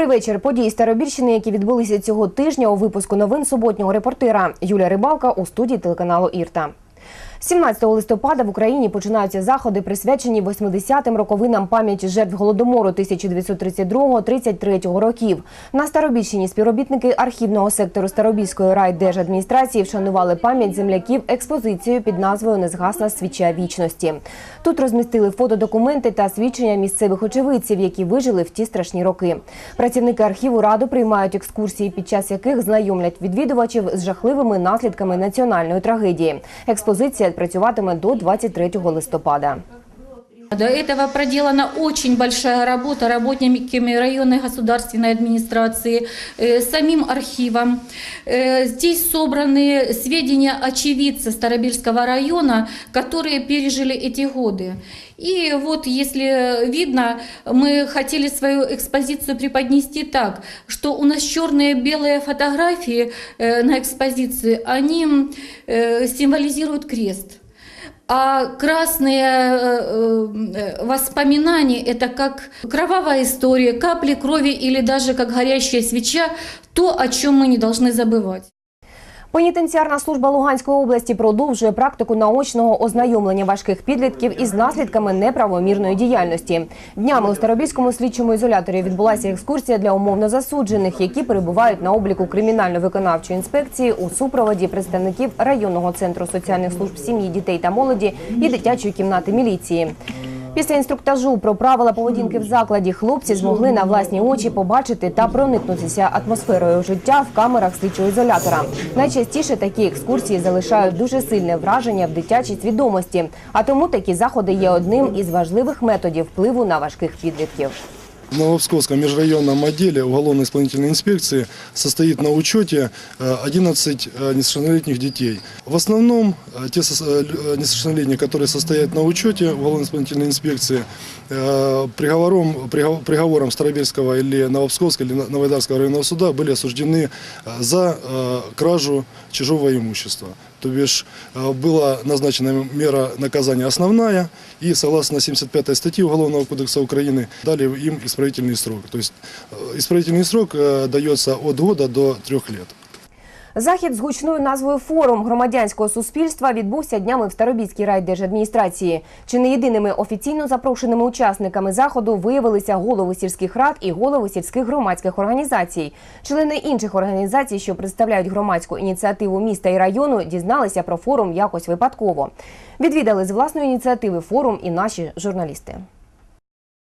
Добрий вечір. Події Старобільщини, які відбулися цього тижня у випуску новин суботнього репортера Юлія Рибалка у студії телеканалу Ірта. 17 листопада в Україні починаються заходи, присвячені 80-м роковинам пам'яті жертв голодомору 1932-33 років. На Старобільщині співробітники архівного сектору Старобільської райдержадміністрації вшанували пам'ять земляків експозицією під назвою Незгасна свіча вічності. Тут розмістили фотодокументи та свідчення місцевих очевидців, які вижили в ті страшні роки. Працівники архіву раду приймають екскурсії, під час яких знайомлять відвідувачів з жахливими наслідками національної трагедії. Експозиція працюватиме до 23 листопада. До этого проделана очень большая работа работниками районной государственной администрации, э, самим архивом. Э, Здесь собраны сведения очевидца Старобельского района, которые пережили эти годы. И вот, если видно, мы хотели свою экспозицию преподнести так, что у нас черные белые фотографии э, на экспозиции, они э, символизируют крест. А красные э, э, воспоминания – это как кровавая история, капли крови или даже как горящая свеча, то, о чем мы не должны забывать. Пенітенціарна служба Луганської області продовжує практику наочного ознайомлення важких підлітків із наслідками неправомірної діяльності. Днями у Старобільському слідчому ізоляторі відбулася екскурсія для умовно засуджених, які перебувають на обліку кримінально-виконавчої інспекції у супроводі представників районного центру соціальних служб сім'ї, дітей та молоді і дитячої кімнати міліції. Після інструктажу про правила поведінки в закладі хлопці змогли на власні очі побачити та проникнутися атмосферою життя в камерах слідчого ізолятора. Найчастіше такі екскурсії залишають дуже сильне враження в дитячій свідомості, а тому такі заходи є одним із важливих методів впливу на важких підлітків. В Новопсковском межрайонном отделе уголовно-исполнительной инспекции состоит на учете э, 11 э, несовершеннолетних детей. В основном э, те э, э, несовершеннолетние, которые состоят на учете уголовно-исполнительной инспекции, э, приговором, пригов- приговором Старобельского или Новопсковского или Новоайдарского районного суда были осуждены э, за э, кражу чужого имущества. То бишь э, была назначена мера наказания основная, и согласно 75 статье Уголовного кодекса Украины дали им исправительный срок. То есть э, исправительный срок э, дается от года до трех лет. Захід з гучною назвою Форум громадянського суспільства відбувся днями в Старобільській райдержадміністрації. Чи не єдиними офіційно запрошеними учасниками заходу виявилися голови сільських рад і голови сільських громадських організацій. Члени інших організацій, що представляють громадську ініціативу міста і району, дізналися про форум якось випадково. Відвідали з власної ініціативи форум і наші журналісти.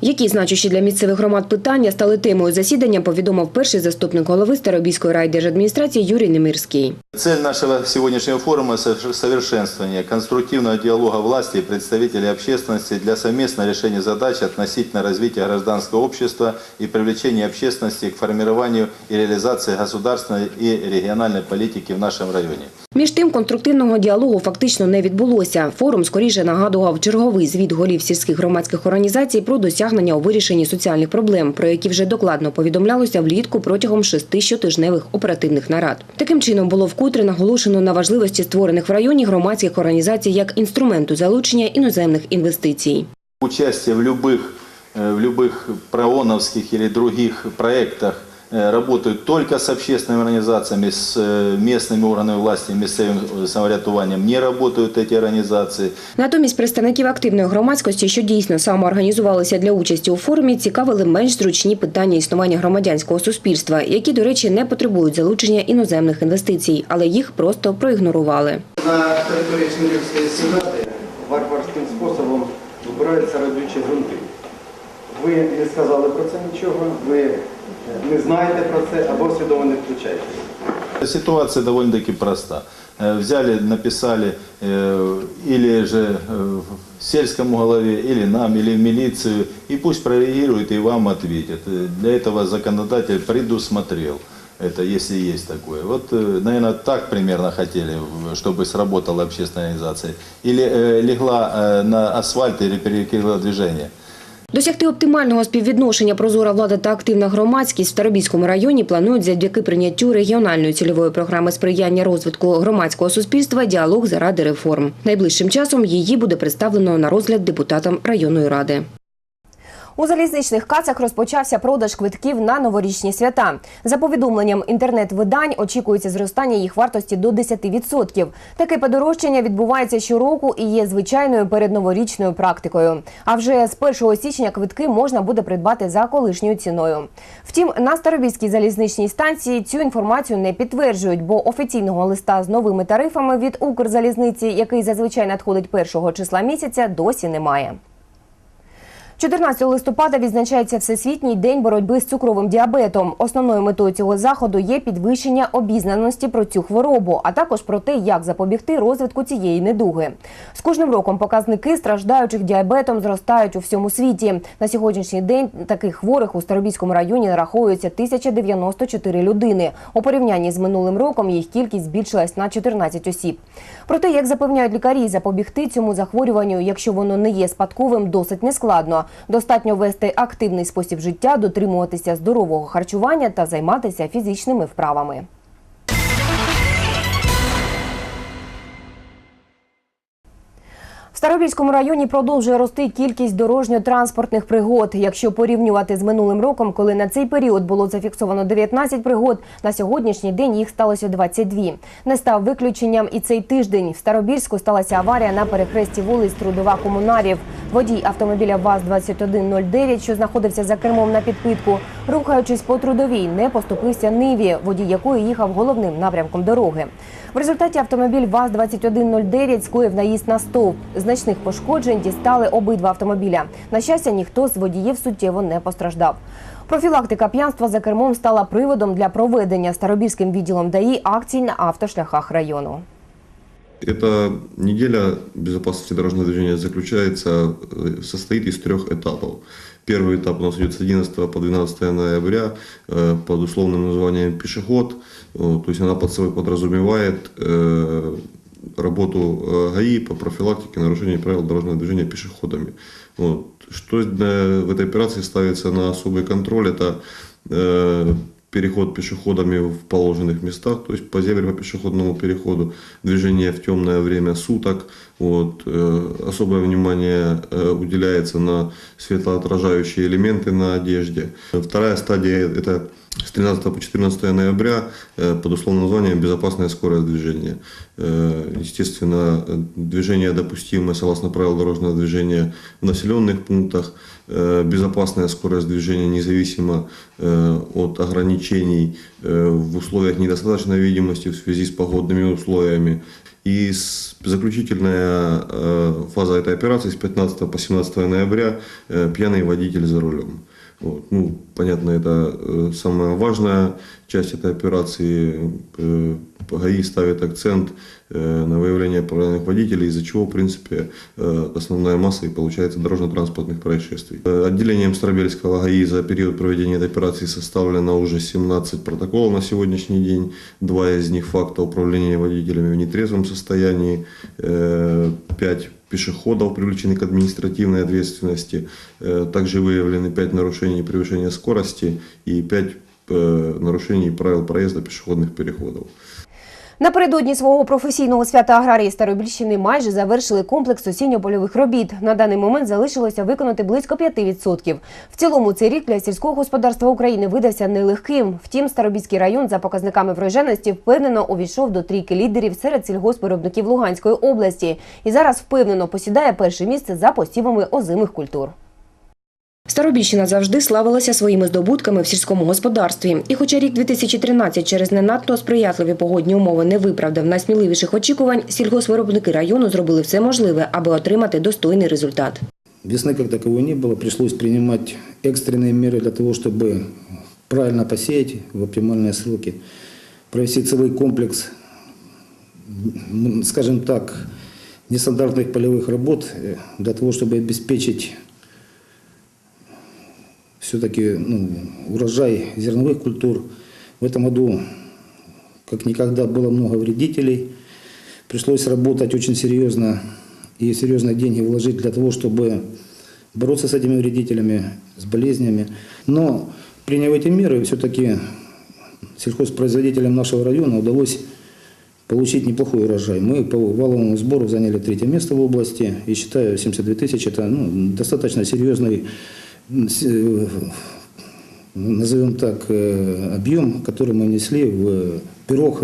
Які значущі для місцевих громад питання стали темою засідання, повідомив перший заступник голови Старобільської райдержадміністрації Юрій Немирський. Цель нашего сегодняшнего форума – совер- совершенствование конструктивного диалога власти и представителей общественности для совместного решения задач относительно развития гражданского общества и привлечения общественности к формированию и реализации государственной и региональной политики в нашем районе. Між тим, конструктивного діалогу фактично не відбулося. Форум скоріше нагадував черговий звіт голів сільських громадських організацій про досягнення у вирішенні соціальних проблем, про які вже докладно повідомлялося влітку протягом шести щотижневих оперативних нарад. Таким чином було вкотре наголошено на важливості створених в районі громадських організацій як інструменту залучення іноземних інвестицій. Участие в любых, э, в любых прооновских или других проектах э, работают только с общественными организациями, с э, местными органами власти, местным самоврядуванням не работают эти организации. Натомість представників активної громадськості, що дійсно самоорганізувалися для участі у форумі, цікавили менш зручні питання існування громадянського суспільства, які, до речі, не потребують залучення іноземних інвестицій, але їх просто проігнорували. На території Смілівської сенати варварським способом збираються родючі ґрунти. Ви не сказали про це нічого, ви не знаєте про це або свідомо не включаєтесь. Ситуация довольно-таки проста. Э, Взяли, написали э, или же э, в сельскому голове, или нам, или в милицию, и пусть прореагируют и вам ответят. Э, Для этого законодатель предусмотрел это, если есть такое. Вот, наверное, так примерно хотели, в- чтобы сработала общественная организация. Или э, легла э, на асфальт, или перекрыла движение. Досягти оптимального співвідношення прозора влада та активна громадськість в Старобільському районі планують завдяки прийняттю регіональної цільової програми сприяння розвитку громадського суспільства діалог заради реформ. Найближчим часом її буде представлено на розгляд депутатам районної ради. У залізничних касах розпочався продаж квитків на новорічні свята. За повідомленням інтернет-видань, очікується зростання їх вартості до 10%. Таке подорожчання відбувається щороку і є звичайною передноворічною практикою. А вже з 1 січня квитки можна буде придбати за колишньою ціною. Втім, на Старобільській залізничній станції цю інформацію не підтверджують, бо офіційного листа з новими тарифами від Укрзалізниці, який зазвичай надходить 1 числа місяця, досі немає. 14 листопада відзначається Всесвітній день боротьби з цукровим діабетом. Основною метою цього заходу є підвищення обізнаності про цю хворобу, а також про те, як запобігти розвитку цієї недуги. З кожним роком показники страждаючих діабетом зростають у всьому світі. На сьогоднішній день таких хворих у Старобільському районі нараховується 1094 людини. У порівнянні з минулим роком їх кількість збільшилась на 14 осіб. Проте, як запевняють лікарі, запобігти цьому захворюванню, якщо воно не є спадковим, досить нескладно. Достатньо вести активний спосіб життя, дотримуватися здорового харчування та займатися фізичними вправами. В Старобільському районі продовжує рости кількість дорожньо-транспортних пригод. Якщо порівнювати з минулим роком, коли на цей період було зафіксовано 19 пригод, на сьогоднішній день їх сталося 22. Не став виключенням і цей тиждень. В Старобільську сталася аварія на перехресті вулиць Трудова Комунарів. Водій автомобіля ВАЗ-2109, що знаходився за кермом на підпитку, рухаючись по трудовій, не поступився Ниві, водій якої їхав головним напрямком дороги. В результаті автомобіль ВАЗ-2109 скоїв наїзд на стовп. Значних пошкоджень дістали обидва автомобіля. На щастя, ніхто з водіїв суттєво не постраждав. Профілактика п'янства за кермом стала приводом для проведення Старобільським відділом ДАІ акцій на автошляхах району. Эта неделя безопасности дорожного движения заключается, э, состоит из трех этапов. Первый этап у нас идет с 11 по 12 ноября э, под условным названием «Пешеход». Вот, То есть она под собой подразумевает э, работу э, ГАИ по профилактике нарушений правил дорожного движения пешеходами. Вот. Что в этой операции ставится на особый контроль, это э, переход пешеходами в положенных местах, то есть по зебре по пешеходному переходу, движение в темное время суток. Вот, э, особое внимание э, уделяется на светоотражающие элементы на одежде. Вторая стадия – это с 13 по 14 ноября э, под условным названием «Безопасная скорость движения». Э, Естественно, движение допустимое согласно правил дорожного движения в населенных пунктах, э, безопасная скорость движения независимо от ограничений в условиях недостаточной видимости в связи с погодными условиями. И заключительная фаза этой операции с 15 по 17 ноября пьяный водитель за рулем. Вот. Ну, понятно, это э, самая важная часть этой операции. Э, ГАИ ставит акцент э, на выявление правильных водителей, из-за чего, в принципе, основная масса и получается дорожно-транспортных происшествий. Отделением Старобельского ГАИ за период проведения этой операции составлено уже 17 протоколов на сегодняшний день. Два из них факта управления водителями в нетрезвом состоянии, пять пешеходов привлечены к административной ответственности. Также выявлены 5 нарушений превышения скорости и 5 э, нарушений правил проезда пешеходных переходов. Напередодні свого професійного свята аграрії Старобільщини майже завершили комплекс осінньо-польових робіт. На даний момент залишилося виконати близько 5%. В цілому цей рік для сільського господарства України видався нелегким. Втім, Старобільський район за показниками врожайності впевнено увійшов до трійки лідерів серед сільгоспвиробників Луганської області і зараз впевнено посідає перше місце за посівами озимих культур. Старобільщина завжди славилася своїми здобутками в сільському господарстві. І хоча рік 2013 через не надто сприятливі погодні умови не виправдав найсміливіших очікувань, сільгоспвиробники району зробили все можливе, аби отримати достойний результат. Весны как таковой не было, пришлось принимать экстренные меры для того, чтобы правильно посеять в оптимальные сроки, провести целый комплекс, м, скажем так, нестандартных полевых работ э, для того, чтобы обеспечить все-таки ну, урожай зерновых культур. В этом году, как никогда, было много вредителей. Пришлось работать очень серьезно и серьезные деньги вложить для того, чтобы бороться с этими вредителями, с болезнями. Но приняв эти меры, все-таки сельхозпроизводителям нашего района удалось получить неплохой урожай. Мы по валовому сбору заняли третье место в области. И считаю, 72 тысячи – это ну, достаточно серьезный назовем так, э, объем, который мы внесли в пирог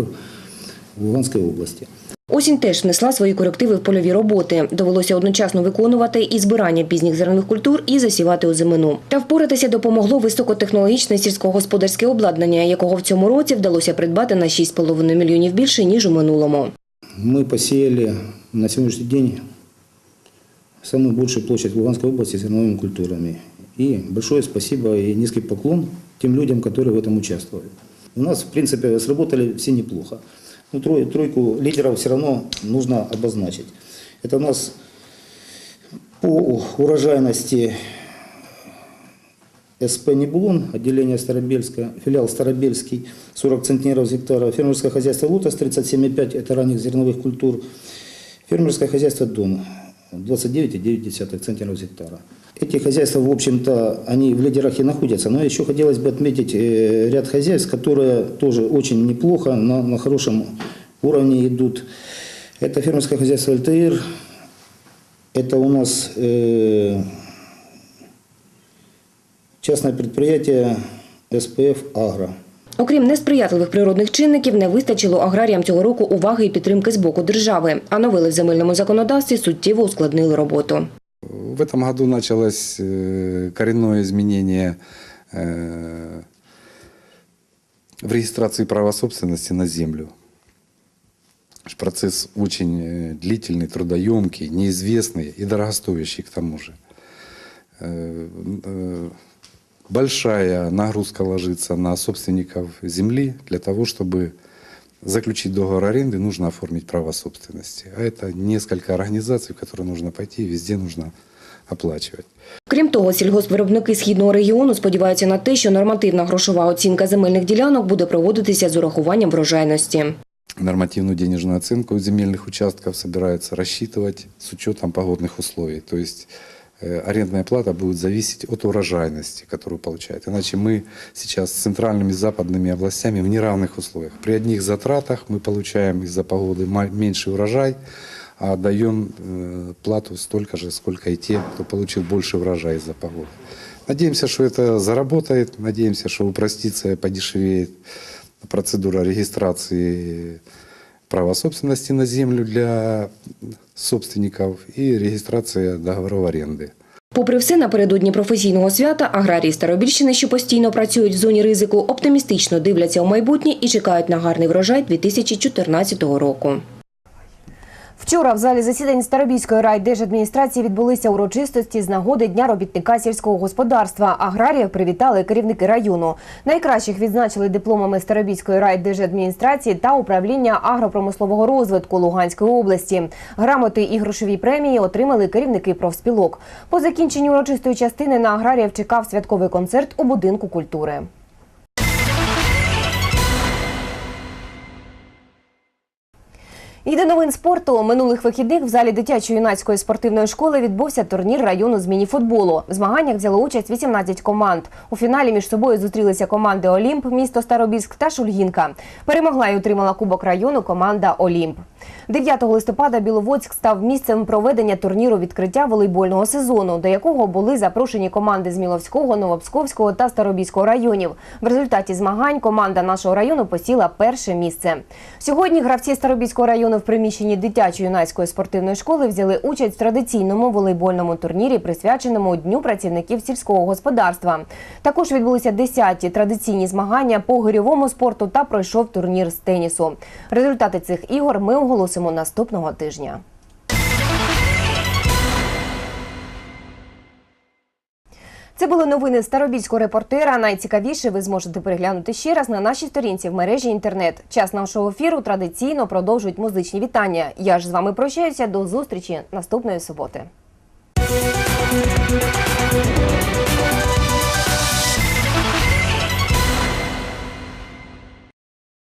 в Луганской области. Осінь теж внесла свої корективи в польові роботи. Довелося одночасно виконувати і збирання пізніх зернових культур, і засівати озимину. Та впоратися допомогло високотехнологічне сільськогосподарське обладнання, якого в цьому році вдалося придбати на 6,5 мільйонів більше ніж у минулому. Мы посеяли на сегодняшний день самую большую площадь в Луганской области зерновыми культурами. И большое спасибо и низкий поклон тем людям, которые в этом участвовали. У нас, в принципе, сработали все неплохо. Но трой- тройку лидеров все равно нужно обозначить. Это у нас по урожайности СП «Небулон», отделение Старобельска, филиал Старобельский, 40 центнеров с гектара, фермерское хозяйство «Лотос» 37,5, это ранних зерновых культур, фермерское хозяйство «Дом» 29,9 центнеров с гектара. Эти хозяйства, в общем-то, они в лидерах и находятся, но еще хотелось бы отметить э, ряд хозяйств, которые тоже очень неплохо, на, на хорошем уровне идут. Это фермерское хозяйство «Альтаир», это у нас э, частное предприятие СПФ «Агро». Окрім несприятливих природних чинників, не вистачило аграріям цього року уваги і підтримки з боку держави, а новели в земельному законодавстві суттєво ускладнили роботу. В этом году началось э, коренное изменение э, в регистрации права собственности на землю. Процесс очень э, длительный, трудоемкий, неизвестный и дорогостоящий к тому же. Большая нагрузка ложится на собственников земли для того, чтобы заключить договор аренды, нужно оформить право собственности. А это несколько организаций, в которые нужно пойти, везде нужно оплачивать. Крім того, сільгоспвиробники східного регіону сподіваються на те, що нормативна грошова оцінка земельних ділянок буде проводитися з урахуванням врожайності. Нормативную денежную оценку земельных участков собираются рассчитывать с учетом погодных условий. То есть э, арендная плата будет зависеть от урожайности, которую получает. Иначе мы сейчас с центральными и западными областями в неравных условиях. При одних затратах мы получаем из-за погоды ма- меньший урожай, а отдаем э, плату столько же, сколько и те, кто получил больше урожая из-за погоды. Надеемся, что это заработает, надеемся, что упростится и подешевеет процедура регистрации права собственности на землю для собственников и регистрация договоров аренды. Попри все, напередодні професійного свята аграрії Старобільщини, що постійно працюють в зоні ризику, оптимістично дивляться у майбутнє і чекають на гарний врожай 2014 року. Вчора в залі засідань Старобільської райдержадміністрації відбулися урочистості з нагоди Дня робітника сільського господарства. Аграріїв привітали керівники району. Найкращих відзначили дипломами Старобільської райдержадміністрації та управління агропромислового розвитку Луганської області. Грамоти і грошові премії отримали керівники профспілок. По закінченню урочистої частини на аграріїв чекав святковий концерт у будинку культури. І до новин спорту минулих вихідних в залі дитячо-юнацької спортивної школи відбувся турнір району з мініфутболу. В змаганнях взяло участь 18 команд. У фіналі між собою зустрілися команди Олімп, місто Старобільськ та Шульгінка. Перемогла і отримала кубок району команда Олімп. 9 листопада Біловодськ став місцем проведення турніру відкриття волейбольного сезону, до якого були запрошені команди з Міловського, Новопсковського та Старобільського районів. В результаті змагань команда нашого району посіла перше місце. Сьогодні гравці Старобільського району в приміщенні дитячо-юнацької спортивної школи взяли участь в традиційному волейбольному турнірі, присвяченому Дню працівників сільського господарства. Також відбулися 10-ті традиційні змагання по гирьовому спорту та пройшов турнір з тенісу. Результати цих ігор ми оголосимо наступного тижня. Це були новини Старобільського репортера. Найцікавіше ви зможете переглянути ще раз на нашій сторінці в мережі інтернет. Час нашого ефіру традиційно продовжують музичні вітання. Я ж з вами прощаюся до зустрічі наступної суботи.